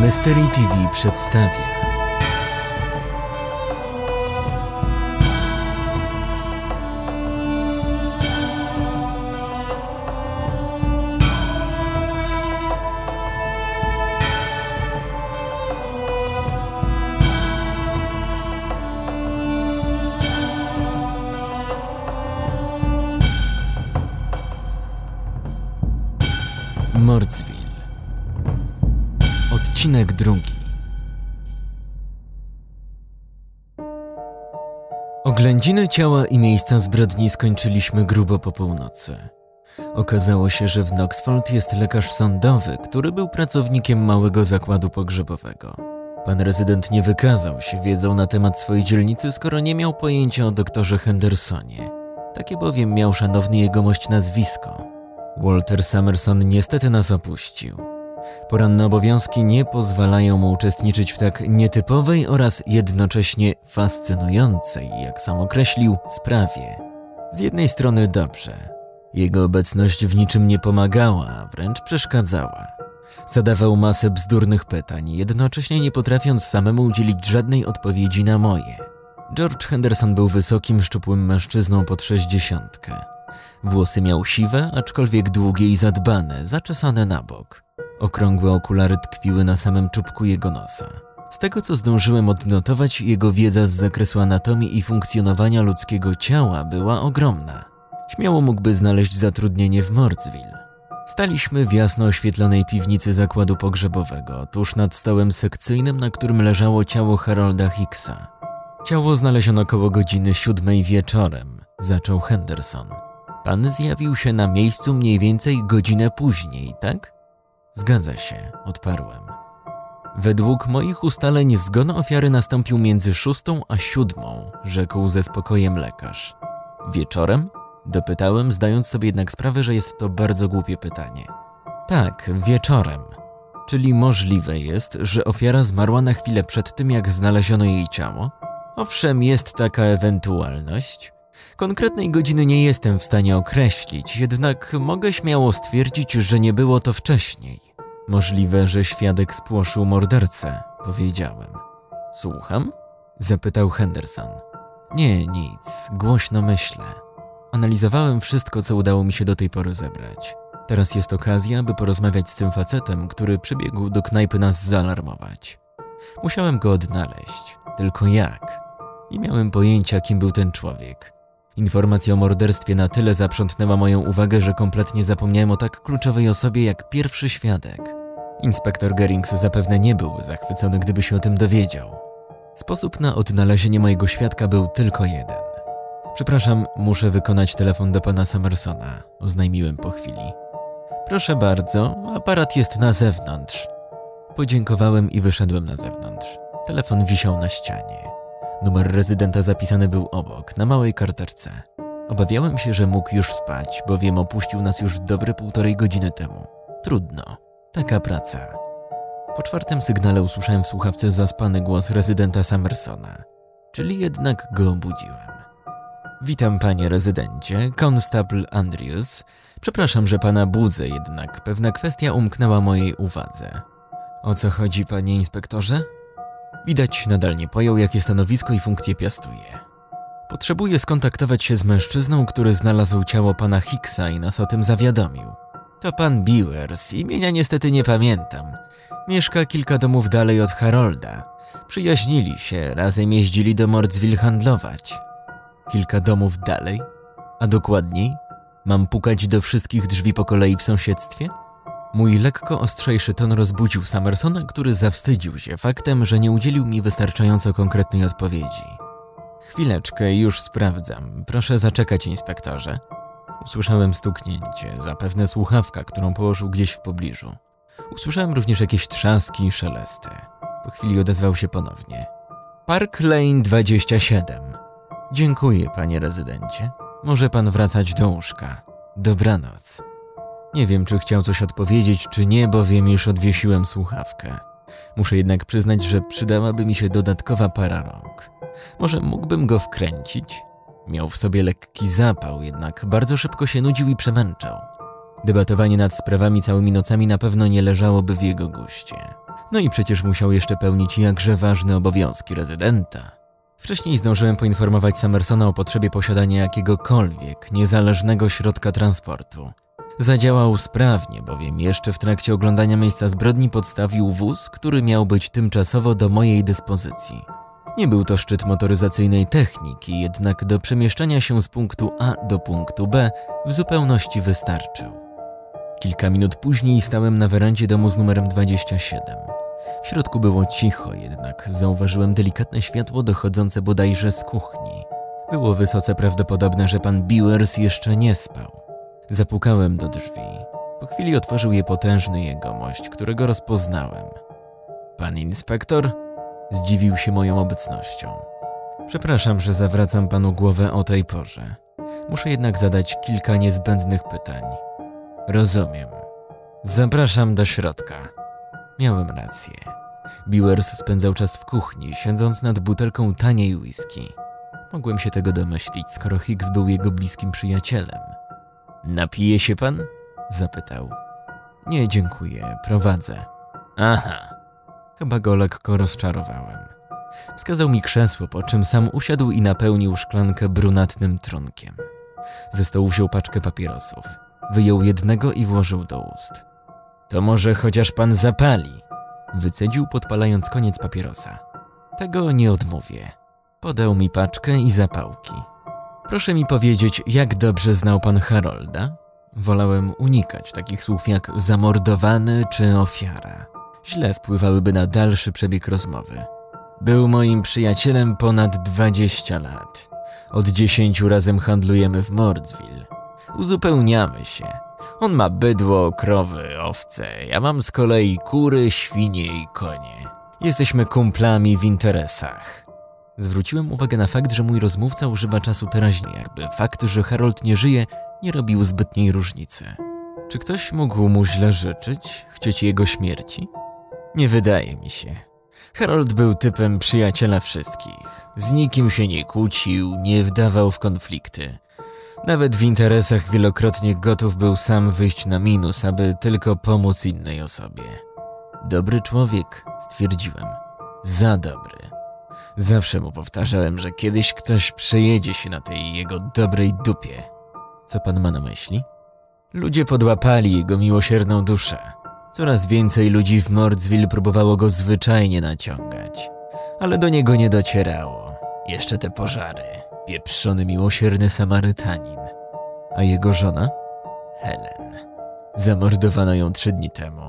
Mystery TV przedstawia. Mordsville. Odcinek drugi. Oględziny ciała i miejsca zbrodni skończyliśmy grubo po północy. Okazało się, że w Knoxfold jest lekarz sądowy, który był pracownikiem małego zakładu pogrzebowego. Pan rezydent nie wykazał się wiedzą na temat swojej dzielnicy, skoro nie miał pojęcia o doktorze Hendersonie. Takie bowiem miał szanowny jegomość nazwisko. Walter Summerson niestety nas opuścił. Poranne obowiązki nie pozwalają mu uczestniczyć w tak nietypowej oraz jednocześnie fascynującej, jak sam określił, sprawie. Z jednej strony dobrze. Jego obecność w niczym nie pomagała, wręcz przeszkadzała. Zadawał masę bzdurnych pytań, jednocześnie nie potrafiąc samemu udzielić żadnej odpowiedzi na moje. George Henderson był wysokim, szczupłym mężczyzną pod sześćdziesiątkę. Włosy miał siwe, aczkolwiek długie i zadbane, zaczesane na bok. Okrągłe okulary tkwiły na samym czubku jego nosa. Z tego co zdążyłem odnotować, jego wiedza z zakresu anatomii i funkcjonowania ludzkiego ciała była ogromna. Śmiało mógłby znaleźć zatrudnienie w Mordsville. Staliśmy w jasno oświetlonej piwnicy zakładu pogrzebowego, tuż nad stołem sekcyjnym, na którym leżało ciało Harolda Hicksa. Ciało znaleziono koło godziny siódmej wieczorem, zaczął Henderson. Pan zjawił się na miejscu mniej więcej godzinę później, tak? Zgadza się, odparłem. Według moich ustaleń zgon ofiary nastąpił między szóstą a siódmą, rzekł ze spokojem lekarz. Wieczorem? Dopytałem, zdając sobie jednak sprawę, że jest to bardzo głupie pytanie. Tak, wieczorem. Czyli możliwe jest, że ofiara zmarła na chwilę przed tym, jak znaleziono jej ciało? Owszem, jest taka ewentualność. Konkretnej godziny nie jestem w stanie określić, jednak mogę śmiało stwierdzić, że nie było to wcześniej. Możliwe, że świadek spłoszył mordercę, powiedziałem. Słucham? zapytał Henderson. Nie, nic, głośno myślę. Analizowałem wszystko, co udało mi się do tej pory zebrać. Teraz jest okazja, by porozmawiać z tym facetem, który przybiegł do knajpy nas zaalarmować. Musiałem go odnaleźć, tylko jak? Nie miałem pojęcia, kim był ten człowiek. Informacja o morderstwie na tyle zaprzątnęła moją uwagę, że kompletnie zapomniałem o tak kluczowej osobie jak pierwszy świadek. Inspektor Gerings zapewne nie był zachwycony, gdyby się o tym dowiedział. Sposób na odnalezienie mojego świadka był tylko jeden. Przepraszam, muszę wykonać telefon do pana Summersona, oznajmiłem po chwili. Proszę bardzo, aparat jest na zewnątrz. Podziękowałem i wyszedłem na zewnątrz. Telefon wisiał na ścianie. Numer rezydenta zapisany był obok, na małej karteczce. Obawiałem się, że mógł już spać, bowiem opuścił nas już dobre półtorej godziny temu. Trudno. Taka praca. Po czwartym sygnale usłyszałem w słuchawce zaspany głos rezydenta Summersona, czyli jednak go obudziłem. Witam panie rezydencie, konstable Andrews. Przepraszam, że pana budzę, jednak pewna kwestia umknęła mojej uwadze. O co chodzi, panie inspektorze? Widać, nadal nie pojął, jakie stanowisko i funkcje piastuje. Potrzebuję skontaktować się z mężczyzną, który znalazł ciało pana Hicksa i nas o tym zawiadomił. To pan Biwers, imienia niestety nie pamiętam. Mieszka kilka domów dalej od Harolda. Przyjaźnili się, razem jeździli do Mordsville handlować. Kilka domów dalej? A dokładniej? Mam pukać do wszystkich drzwi po kolei w sąsiedztwie? Mój lekko ostrzejszy ton rozbudził Summersona, który zawstydził się faktem, że nie udzielił mi wystarczająco konkretnej odpowiedzi. Chwileczkę, już sprawdzam. Proszę zaczekać, inspektorze. Usłyszałem stuknięcie, zapewne słuchawka, którą położył gdzieś w pobliżu. Usłyszałem również jakieś trzaski i szelesty. Po chwili odezwał się ponownie. Park Lane 27. Dziękuję, panie rezydencie. Może pan wracać do łóżka. Dobranoc. Nie wiem, czy chciał coś odpowiedzieć, czy nie, bowiem już odwiesiłem słuchawkę. Muszę jednak przyznać, że przydałaby mi się dodatkowa para rąk. Może mógłbym go wkręcić? Miał w sobie lekki zapał, jednak bardzo szybko się nudził i przemęczał. Debatowanie nad sprawami całymi nocami na pewno nie leżałoby w jego guście. No i przecież musiał jeszcze pełnić jakże ważne obowiązki rezydenta. Wcześniej zdążyłem poinformować Summersona o potrzebie posiadania jakiegokolwiek niezależnego środka transportu. Zadziałał sprawnie, bowiem jeszcze w trakcie oglądania miejsca zbrodni podstawił wóz, który miał być tymczasowo do mojej dyspozycji. Nie był to szczyt motoryzacyjnej techniki, jednak do przemieszczania się z punktu A do punktu B w zupełności wystarczył. Kilka minut później stałem na werandzie domu z numerem 27. W środku było cicho, jednak zauważyłem delikatne światło dochodzące bodajże z kuchni. Było wysoce prawdopodobne, że pan Biwers jeszcze nie spał. Zapukałem do drzwi. Po chwili otworzył je potężny jegomość, którego rozpoznałem. Pan inspektor? Zdziwił się moją obecnością. Przepraszam, że zawracam panu głowę o tej porze. Muszę jednak zadać kilka niezbędnych pytań. Rozumiem. Zapraszam do środka. Miałem rację. Biwers spędzał czas w kuchni, siedząc nad butelką taniej whisky. Mogłem się tego domyślić, skoro Hicks był jego bliskim przyjacielem. Napije się pan? zapytał. Nie, dziękuję, prowadzę. Aha. Chyba go lekko rozczarowałem. Wskazał mi krzesło, po czym sam usiadł i napełnił szklankę brunatnym trunkiem. Ze stołu wziął paczkę papierosów. Wyjął jednego i włożył do ust. To może chociaż pan zapali? Wycedził, podpalając koniec papierosa. Tego nie odmówię. Podał mi paczkę i zapałki. Proszę mi powiedzieć, jak dobrze znał pan Harolda? Wolałem unikać takich słów jak zamordowany czy ofiara. Źle wpływałyby na dalszy przebieg rozmowy. Był moim przyjacielem ponad 20 lat. Od 10 razem handlujemy w Mordsville. Uzupełniamy się. On ma bydło, krowy, owce. Ja mam z kolei kury, świnie i konie. Jesteśmy kumplami w interesach. Zwróciłem uwagę na fakt, że mój rozmówca używa czasu teraźnie, jakby fakt, że Harold nie żyje, nie robił zbytniej różnicy. Czy ktoś mógł mu źle życzyć, chcieć jego śmierci? Nie wydaje mi się. Harold był typem przyjaciela wszystkich. Z nikim się nie kłócił, nie wdawał w konflikty. Nawet w interesach wielokrotnie gotów był sam wyjść na minus, aby tylko pomóc innej osobie. Dobry człowiek, stwierdziłem. Za dobry. Zawsze mu powtarzałem, że kiedyś ktoś przejedzie się na tej jego dobrej dupie. Co pan ma na myśli? Ludzie podłapali jego miłosierną duszę. Coraz więcej ludzi w Mordsville próbowało go zwyczajnie naciągać, ale do niego nie docierało. Jeszcze te pożary. Pieprzony miłosierny Samarytanin. A jego żona? Helen. Zamordowano ją trzy dni temu.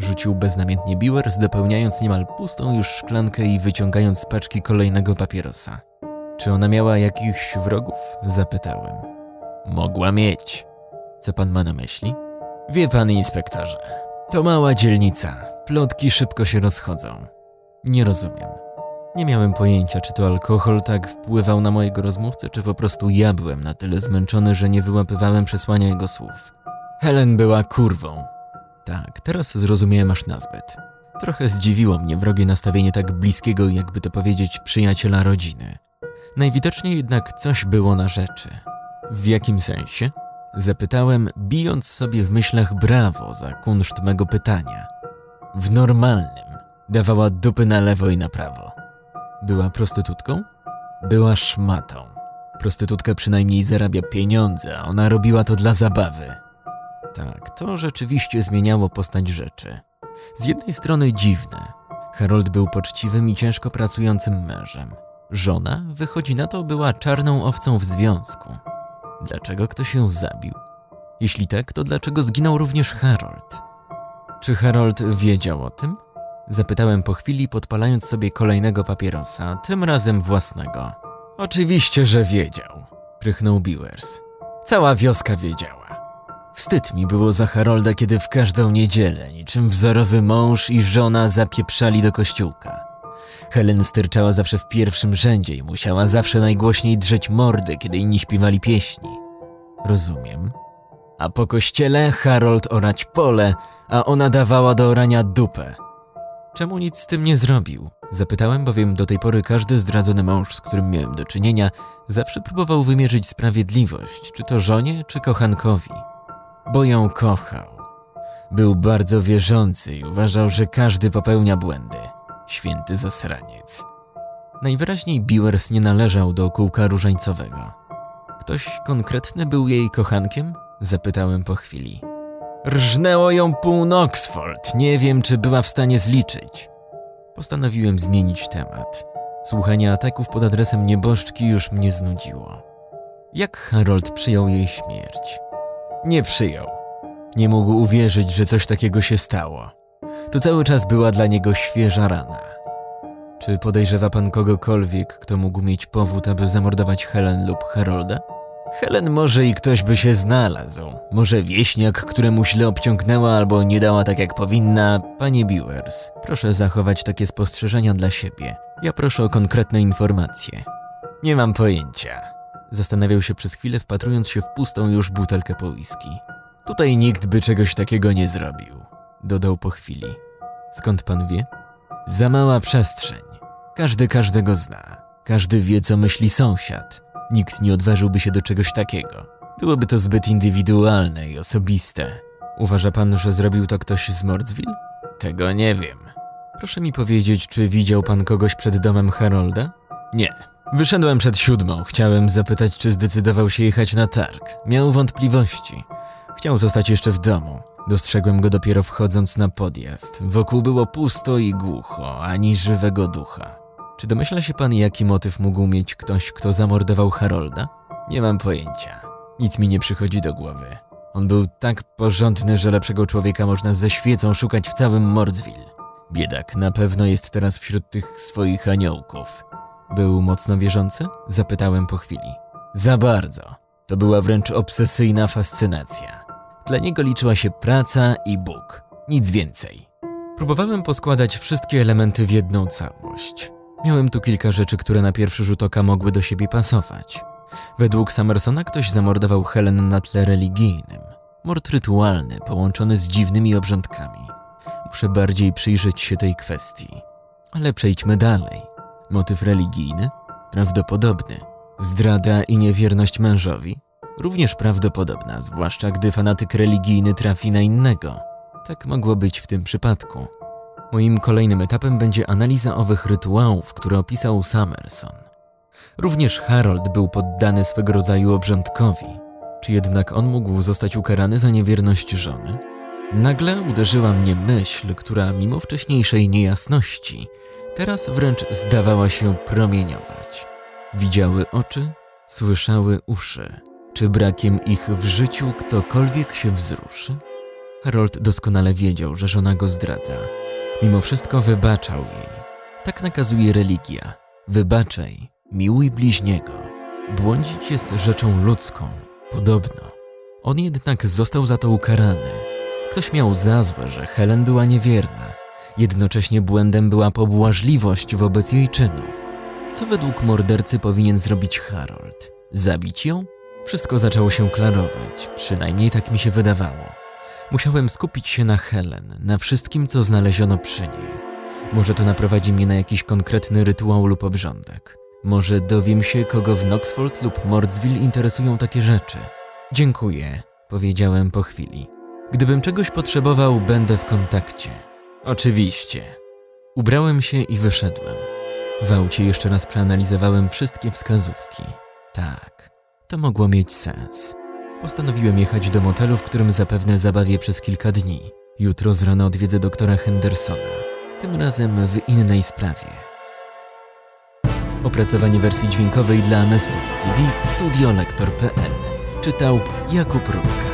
Rzucił beznamiętnie Biwers, dopełniając niemal pustą już szklankę i wyciągając z paczki kolejnego papierosa. Czy ona miała jakichś wrogów? Zapytałem. Mogła mieć. Co pan ma na myśli? Wie pan, inspektorze, to mała dzielnica. Plotki szybko się rozchodzą. Nie rozumiem. Nie miałem pojęcia, czy to alkohol tak wpływał na mojego rozmówcę, czy po prostu ja byłem na tyle zmęczony, że nie wyłapywałem przesłania jego słów. Helen była kurwą. Tak, teraz zrozumiałem aż nazbyt. Trochę zdziwiło mnie wrogie nastawienie tak bliskiego, jakby to powiedzieć, przyjaciela rodziny. Najwidoczniej jednak coś było na rzeczy. W jakim sensie? Zapytałem, bijąc sobie w myślach brawo za kunszt mego pytania. W normalnym. Dawała dupy na lewo i na prawo. Była prostytutką? Była szmatą. Prostytutka przynajmniej zarabia pieniądze, ona robiła to dla zabawy. Tak, to rzeczywiście zmieniało postać rzeczy. Z jednej strony dziwne. Harold był poczciwym i ciężko pracującym mężem. Żona, wychodzi na to, była czarną owcą w związku. Dlaczego ktoś ją zabił? Jeśli tak, to dlaczego zginął również Harold? Czy Harold wiedział o tym? Zapytałem po chwili, podpalając sobie kolejnego papierosa, tym razem własnego. Oczywiście, że wiedział, prychnął Biwers. Cała wioska wiedziała. Wstyd mi było za Harolda, kiedy w każdą niedzielę, niczym wzorowy mąż i żona zapieprzali do kościółka. Helen styrczała zawsze w pierwszym rzędzie i musiała zawsze najgłośniej drzeć mordy, kiedy inni śpiewali pieśni. Rozumiem. A po kościele Harold orać pole, a ona dawała do orania dupę. Czemu nic z tym nie zrobił? Zapytałem, bowiem do tej pory każdy zdradzony mąż, z którym miałem do czynienia, zawsze próbował wymierzyć sprawiedliwość, czy to żonie, czy kochankowi. Bo ją kochał. Był bardzo wierzący i uważał, że każdy popełnia błędy. Święty zasraniec. Najwyraźniej Biwers nie należał do kółka różańcowego. Ktoś konkretny był jej kochankiem? Zapytałem po chwili. Rżnęło ją pół Knoxford. Nie wiem, czy była w stanie zliczyć. Postanowiłem zmienić temat. Słuchanie ataków pod adresem nieboszczki już mnie znudziło. Jak Harold przyjął jej śmierć? Nie przyjął. Nie mógł uwierzyć, że coś takiego się stało. To cały czas była dla niego świeża rana. Czy podejrzewa pan kogokolwiek, kto mógł mieć powód, aby zamordować Helen lub Harolda? Helen może i ktoś by się znalazł. Może wieśniak, któremu źle obciągnęła albo nie dała tak jak powinna. Panie Biwers, proszę zachować takie spostrzeżenia dla siebie. Ja proszę o konkretne informacje. Nie mam pojęcia. Zastanawiał się przez chwilę, wpatrując się w pustą już butelkę po whisky. Tutaj nikt by czegoś takiego nie zrobił, dodał po chwili. Skąd pan wie? Za mała przestrzeń. Każdy każdego zna. Każdy wie, co myśli sąsiad. Nikt nie odważyłby się do czegoś takiego. Byłoby to zbyt indywidualne i osobiste. Uważa pan, że zrobił to ktoś z Mordsville? Tego nie wiem. Proszę mi powiedzieć, czy widział pan kogoś przed domem Harolda? Nie. Wyszedłem przed siódmą. Chciałem zapytać, czy zdecydował się jechać na targ. Miał wątpliwości. Chciał zostać jeszcze w domu. Dostrzegłem go dopiero wchodząc na podjazd. Wokół było pusto i głucho, ani żywego ducha. Czy domyśla się pan, jaki motyw mógł mieć ktoś, kto zamordował Harolda? Nie mam pojęcia. Nic mi nie przychodzi do głowy. On był tak porządny, że lepszego człowieka można ze świecą szukać w całym Mordsville. Biedak na pewno jest teraz wśród tych swoich aniołków. Był mocno wierzący? Zapytałem po chwili. Za bardzo. To była wręcz obsesyjna fascynacja. Dla niego liczyła się praca i Bóg. Nic więcej. Próbowałem poskładać wszystkie elementy w jedną całość. Miałem tu kilka rzeczy, które na pierwszy rzut oka mogły do siebie pasować. Według Summersona ktoś zamordował Helen na tle religijnym. Mord rytualny, połączony z dziwnymi obrządkami. Muszę bardziej przyjrzeć się tej kwestii. Ale przejdźmy dalej. Motyw religijny? Prawdopodobny. Zdrada i niewierność mężowi? Również prawdopodobna, zwłaszcza gdy fanatyk religijny trafi na innego. Tak mogło być w tym przypadku. Moim kolejnym etapem będzie analiza owych rytuałów, które opisał Summerson. Również Harold był poddany swego rodzaju obrządkowi. Czy jednak on mógł zostać ukarany za niewierność żony? Nagle uderzyła mnie myśl, która mimo wcześniejszej niejasności, teraz wręcz zdawała się promieniować. Widziały oczy, słyszały uszy. Czy brakiem ich w życiu ktokolwiek się wzruszy? Harold doskonale wiedział, że żona go zdradza. Mimo wszystko wybaczał jej. Tak nakazuje religia. Wybaczaj, miłuj bliźniego. Błądzić jest rzeczą ludzką, podobno. On jednak został za to ukarany. Ktoś miał za złe, że Helen była niewierna. Jednocześnie błędem była pobłażliwość wobec jej czynów. Co według mordercy powinien zrobić Harold? Zabić ją? Wszystko zaczęło się klarować, przynajmniej tak mi się wydawało. Musiałem skupić się na Helen, na wszystkim, co znaleziono przy niej. Może to naprowadzi mnie na jakiś konkretny rytuał lub obrządek. Może dowiem się, kogo w Knoxford lub Mordsville interesują takie rzeczy. Dziękuję, powiedziałem po chwili. Gdybym czegoś potrzebował, będę w kontakcie. Oczywiście. Ubrałem się i wyszedłem. W aucie jeszcze raz przeanalizowałem wszystkie wskazówki. Tak, to mogło mieć sens. Postanowiłem jechać do motelu, w którym zapewne zabawię przez kilka dni. Jutro z rana odwiedzę doktora Hendersona. Tym razem w innej sprawie. Opracowanie wersji dźwiękowej dla Amnesty TV studiolektor.pl Czytał Jakub Rudka.